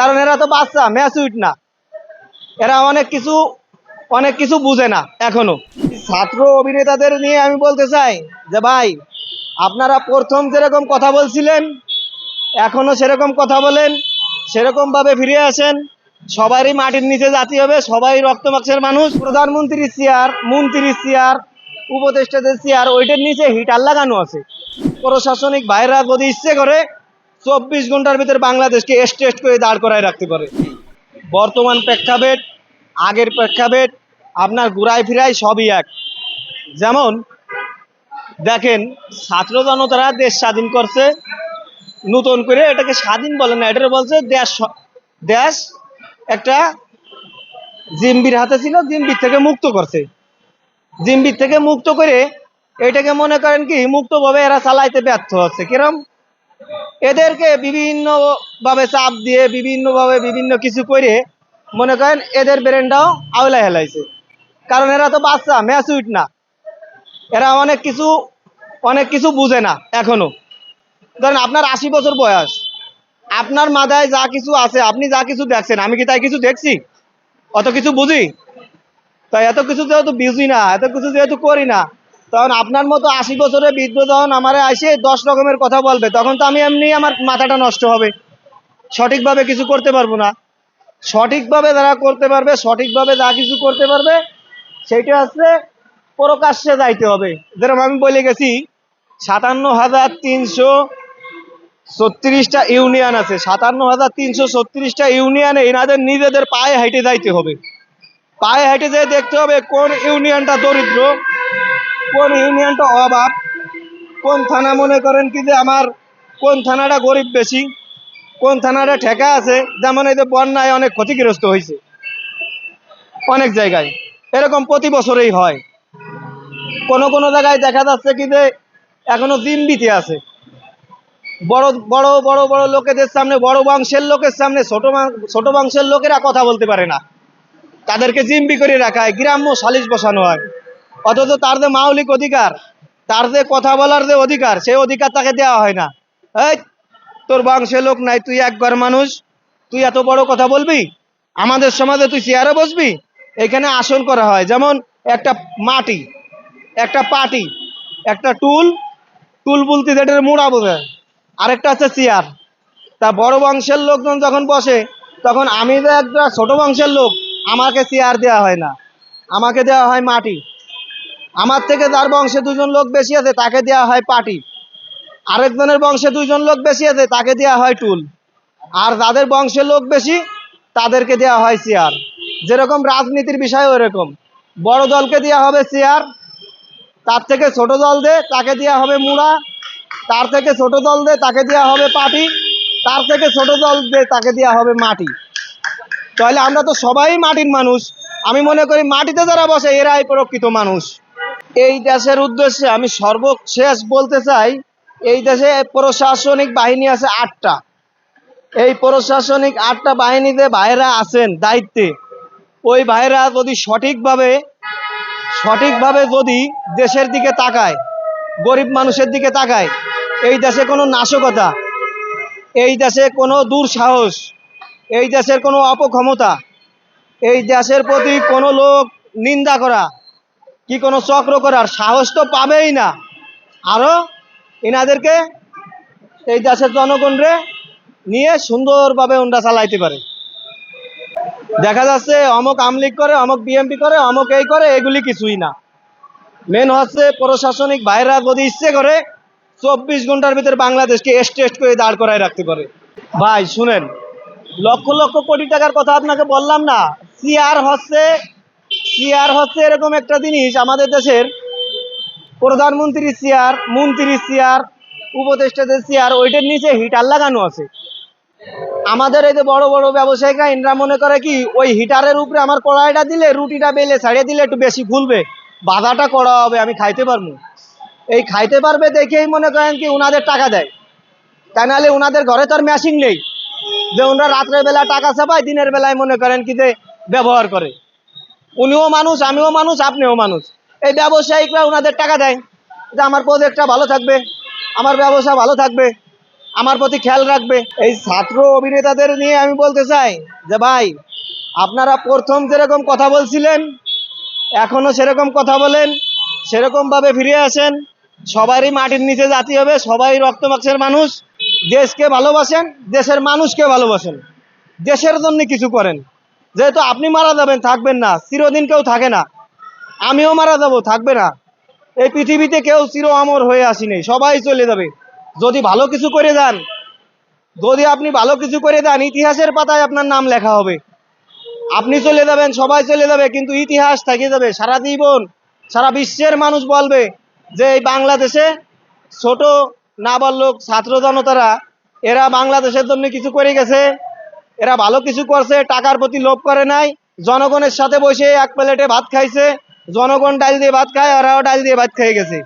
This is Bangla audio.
কারণ এরা তো বাচ্চা ম্যাচুইট না। এরা অনেক কিছু অনেক কিছু বুঝে না, এখনও। ছাত্র অভিনেতাদের নিয়ে আমি বলতে চাই যে, ভাই, আপনারা প্রথম যেরকম কথা বলছিলেন, এখনও সেরকম কথা বলেন সেরকম ভাবে ফিরে আসেন। সবারই মাটির নিচে জাতি হবে, সবাই রক্ত মানুষ। প্রধানমন্ত্রীর চেয়ার মন্ত্রীর চেয়ার উপদেষ্টাদের চেয়ার ওইটার নিচে হিটার লাগানো আছে। প্রশাসনিক ভাইরা যদি ইচ্ছে করে চব্বিশ ঘণ্টার ভিতরে বাংলাদেশকে স্টেট করে দাঁড় করায় রাখতে পারে। বর্তমান প্রেক্ষাপট, আগের প্রেক্ষাপট, আপনার ঘুরাই ফিরাই সবই এক। যেমন, দেখেন, ছাত্র জনতারা দেশ স্বাধীন করছে, নতুন করে এটাকে স্বাধীন বলে না এটা বলছে দেশ দেশ একটা জিম্বির হাতে ছিল, জিম্বির থেকে মুক্ত করছে। জিম্বির থেকে মুক্ত করে এটাকে মনে করেন কি, মুক্তভাবে এরা চালাইতে ব্যর্থ হচ্ছে। কিরম? এদেরকে বিভিন্ন ভাবে চাপ দিয়ে বিভিন্ন ভাবে বিভিন্ন কিছু করে, মনে করেন এদের ব্রেনটাও আওলা হেলাইছে। কারণ এরা তো বাচ্চা ম্যাচুইট না। এরা অনেক কিছু অনেক কিছু বুঝে না, এখনও। ধরেন আপনার আশি বছর বয়স। আপনার মাথায় যা কিছু আছে, আপনি যা কিছু দেখছেন, আমি কি তাই কিছু দেখছি? অত কিছু বুঝি? তাই এত কিছু যেহেতু বুঝি না, এত কিছু যেহেতু করি না তখন আপনার মতো আশি বছরের বৃদ্ধ যখন আমার আসে দশ রকমের কথা বলবে, তখন তো আমি এমনি আমার মাথাটা নষ্ট হবে। সঠিকভাবে কিছু করতে পারব না। সঠিকভাবে যারা করতে পারবে, সঠিকভাবে যা কিছু করতে পারবে, সেইটা হচ্ছে প্রকাশ্যে যাইতে হবে। যেরকম আমি বলে গেছি সাতান্ন হাজার তিনশো ছত্রিশটা ইউনিয়ন আছে। সাতান্ন হাজার তিনশো ছত্রিশটা ইউনিয়নে এনাদের নিজেদের পায়ে হেঁটে যাইতে হবে। পায়ে হেঁটে যেয়ে দেখতে হবে কোন ইউনিয়নটা দরিদ্র। কোন ইউনিয়নটা অভাব কোন থানা মনে করেন কি যে আমার কোন থানাটা গরিব বেশি? কোন থানাটা ঠেকা আছে? যেমন এই যে বন্যায় অনেক ক্ষতিগ্রস্ত হয়েছে। অনেক জায়গায়। এরকম প্রতি বছরেই হয়। কোনো কোনো জায়গায় দেখা যাচ্ছে কি যে এখনও জিম্বিতে আছে। বড় বড় বড় বড় লোকেদের সামনে, বড় বংশের লোকের সামনে ছোট ছোট বংশের লোকেরা কথা বলতে পারে না। তাদেরকে জিম্বি করে রাখা হয়। গ্রাম্য সালিশ বসানো হয়। অথচ তার যে মাউলিক অধিকার, তার যে কথা বলার যে অধিকার, সেই অধিকার তাকে দেওয়া হয় না। এই, তোর বংশের লোক নাই, তুই একবার মানুষ, তুই এত বড় কথা বলবি? আমাদের সমাজে তুই চেয়ারে বসবি? এখানে আসন করা হয়। যেমন একটা মাটি, একটা পাটি, একটা টুল টুল বলতে যেটার মোড়া বোঝায়। আরেকটা হচ্ছে চেয়ার। তা বড় বংশের লোকজন যখন বসে, তখন আমি যে একটা ছোট বংশের লোক, আমাকে চেয়ার দেওয়া হয় না। আমাকে দেওয়া হয় মাটি। আমার থেকে যার বংশে দুজন লোক বেশি আছে, তাকে দেওয়া হয় পাটি। আরেকজনের বংশে দুজন লোক বেশি আছে, তাকে দেওয়া হয় টুল। আর যাদের বংশের লোক বেশি, তাদেরকে দেওয়া হয় চেয়ার। যেরকম রাজনীতির বিষয় ওরকম বড় দলকে দেওয়া হবে চেয়ার, তার থেকে ছোট দল দে, তাকে দেওয়া হবে মুড়া, তার থেকে ছোট দল দে, তাকে দেওয়া হবে পাটি, তার থেকে ছোট দল দে, তাকে দেওয়া হবে মাটি। তাহলে আমরা তো সবাই মাটির মানুষ। আমি মনে করি মাটিতে যারা বসে, এরাই প্রকৃত মানুষ। এই দেশের উদ্দেশ্যে আমি সর্বশেষ বলতে চাই, এই দেশে প্রশাসনিক বাহিনী আছে আটটা। এই প্রশাসনিক আটটা বাহিনীতে ভাইরা আছেন, দায়িত্বে। ওই ভাইরা যদি সঠিকভাবে সঠিকভাবে যদি দেশের দিকে তাকায়, গরিব মানুষের দিকে তাকায়, এই দেশে কোনো নাশকতা, এই দেশে কোনো দুঃসাহস, এই দেশের কোনো অপক্ষমতা, এই দেশের প্রতি কোনো লোক নিন্দা করা কি কোনো চক্র করার সাহস তো পাবেই না। আরও এনাদেরকে এই দেশের জনগণরে নিয়ে সুন্দরভাবে ওনরা চালাইতে পারে। দেখা যাচ্ছে অমক আমলিক করে, অমক বিএমপি করে, অমক এই করে, এগুলি কিছুই না। মেন হচ্ছে প্রশাসনিক ভাইরা যদি ইচ্ছে করে চব্বিশ ঘণ্টার ভিতরে বাংলাদেশকে স্টেট করে দাঁড় করায় রাখতে পারে। ভাই, শুনেন, লক্ষ লক্ষ কোটি টাকার কথা আপনাকে বললাম না। সিআর হচ্ছে সিআর হচ্ছে এরকম একটা জিনিস আমাদের দেশের প্রধানমন্ত্রীর চেয়ার, মন্ত্রীর চেয়ার, উপদেষ্টাদের চেয়ার, ওইটার নিচে হিটার লাগানো আছে। আমাদের এই যে বড় বড় ব্যবসায়িকরা ইনরা মনে করে কি, ওই হিটারের উপরে আমার কড়াইটা দিলে, রুটিটা বেলে ছাড়িয়ে দিলে একটু বেশি ফুলবে বাধাটা করা হবে, আমি খাইতে পারব। এই খাইতে পারবে দেখেই মনে করেন কি ওনাদের টাকা দেয়। তাই নাহলে ওনাদের ঘরে তো আর মেশিন নেই। যে ওনারা রাত্রের বেলা টাকা ছাপায় দিনের বেলায় মনে করেন কি যে ব্যবহার করে। উনিও মানুষ, আমিও মানুষ, আপনিও মানুষ। এই ব্যবসায়িকরা ওনাদের টাকা দেয় যে আমার প্রজেক্টটা ভালো থাকবে, আমার ব্যবসা ভালো থাকবে, আমার প্রতি খেয়াল রাখবে। এই ছাত্র অভিনেতাদের নিয়ে আমি বলতে চাই যে, ভাই, আপনারা প্রথম যেরকম কথা বলছিলেন, এখনও সেরকম কথা বলেন সেরকম ভাবে ফিরে আসেন। সবারই মাটির নিচে জাতি হবে, সবাই রক্ত মাংসের মানুষ। দেশকে ভালোবাসেন, দেশের মানুষকে ভালোবাসেন। দেশের জন্য কিছু করেন। যেহেতু আপনি মারা যাবেন, থাকবেন না। চিরদিন কেউ থাকে না। আমিও মারা যাব, থাকবে না। এই পৃথিবীতে কেউ চির অমর হয়ে আসিনি। সবাই চলে যাবে। যদি ভালো কিছু করে যান যদি আপনি ভালো কিছু করে দেন, ইতিহাসের পাতায় আপনার নাম লেখা হবে। আপনি চলে যাবেন, সবাই চলে যাবে, কিন্তু ইতিহাস থেকে যাবে। সারা জীবন, সারা বিশ্বের মানুষ বলবে যে এই বাংলাদেশে ছোট নাবালক ছাত্র জনতারা, এরা বাংলাদেশের জন্য কিছু করে গেছে। এরা ভালো কিছু করছে, টাকার প্রতি লোভ করে নাই। জনগণের সাথে বসে এক প্লেটে ভাত খাইছে। জনগণ ডাল দিয়ে ভাত খায় ওরাও ডাল দিয়ে ভাত খেয়ে গেছে।